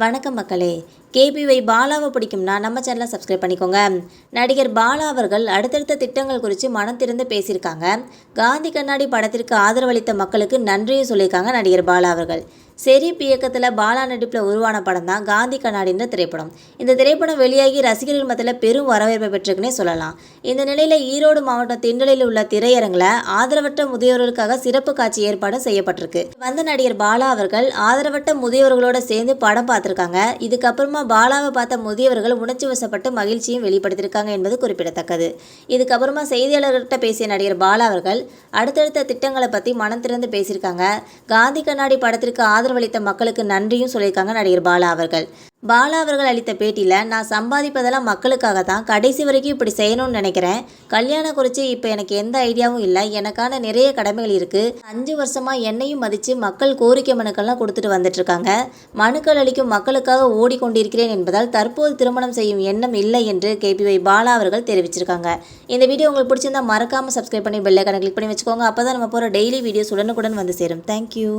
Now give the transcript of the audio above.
வணக்கம் மக்களே. கேபிஒய் பாலாவை பிடிக்கும்னா நம்ம சேனலை சப்ஸ்கிரைப் பண்ணிக்கோங்க. நடிகர் பாலா அவர்கள் அடுத்தடுத்த திட்டங்கள் குறித்து மனம் திறந்து பேசியிருக்காங்க. காந்தி கண்ணாடி படத்திற்கு ஆதரவளித்த மக்களுக்கு நன்றியும் சொல்லியிருக்காங்க நடிகர் பாலா அவர்கள். செரீப் இயக்கத்தில் பாலா நடிப்பில் உருவான படம் தான் காந்தி கண்ணாடின்ற திரைப்படம். இந்த திரைப்படம் வெளியாகி ரசிகர்கள் மத்தியில் பெரும் வரவேற்பை பெற்றுக்குன்னே சொல்லலாம். இந்த நிலையில் ஈரோடு மாவட்டம் திண்டலில் உள்ள திரையரங்கில் ஆதரவற்ற முதியோர்களுக்காக சிறப்பு காட்சி ஏற்பாடு செய்யப்பட்டிருக்கு. வந்த நடிகர் பாலா அவர்கள் ஆதரவற்ற முதியவர்களோட சேர்ந்து படம் பார்த்துருக்காங்க. இதுக்கப்புறமா பாலாவை பார்த்த முதியவர்கள் உணர்ச்சி வசப்பட்டு மகிழ்ச்சியும் வெளிப்படுத்தியிருக்காங்க என்பது குறிப்பிடத்தக்கது. இதுக்கப்புறமா செய்தியாளர்கிட்ட பேசிய நடிகர் பாலா அவர்கள் அடுத்தடுத்த திட்டங்களை பற்றி மனம் திறந்து பேசியிருக்காங்க. காந்தி கண்ணாடி படத்திற்கு ஆதரவளித்த மக்களுக்கு நன்றியும் சொல்லியிருக்காங்க நடிகர் பாலா அவர்கள். பாலா அவர்கள் அளித்த பேட்டியில் நான் சம்பாதிப்பதெல்லாம் மக்களுக்காக தான் கடைசி வரைக்கும் இப்படி செய்யணும்னு நினைக்கிறேன். கல்யாணம் குறித்து இப்போ எனக்கு எந்த ஐடியாவும் இல்லை. எனக்கான நிறைய கடமைகள் இருக்குது அஞ்சு வருஷமாக என்னையும் மதித்து மக்கள் கோரிக்கை மனுக்கள்லாம் கொடுத்துட்டு வந்துட்டுருக்காங்க. மனுக்கள் அளிக்கும் மக்களுக்காக ஓடிக்கொண்டிருக்கிறேன் என்பதால் தற்போது திருமணம் செய்யும் எண்ணம் இல்லை என்று கேபிஒய் பாலா அவர்கள் தெரிவிச்சிருக்காங்க. இந்த வீடியோ உங்களுக்கு பிடிச்சிருந்தா மறக்காமல் சப்ஸ்கிரைப் பண்ணி பெல்லைக்கான கிளிக் பண்ணி வச்சுக்கோங்க. அப்போ தான் நம்ம போகிற டெய்லி வீடியோஸ் உடனுக்குடன் வந்து சேரும். தேங்க்யூ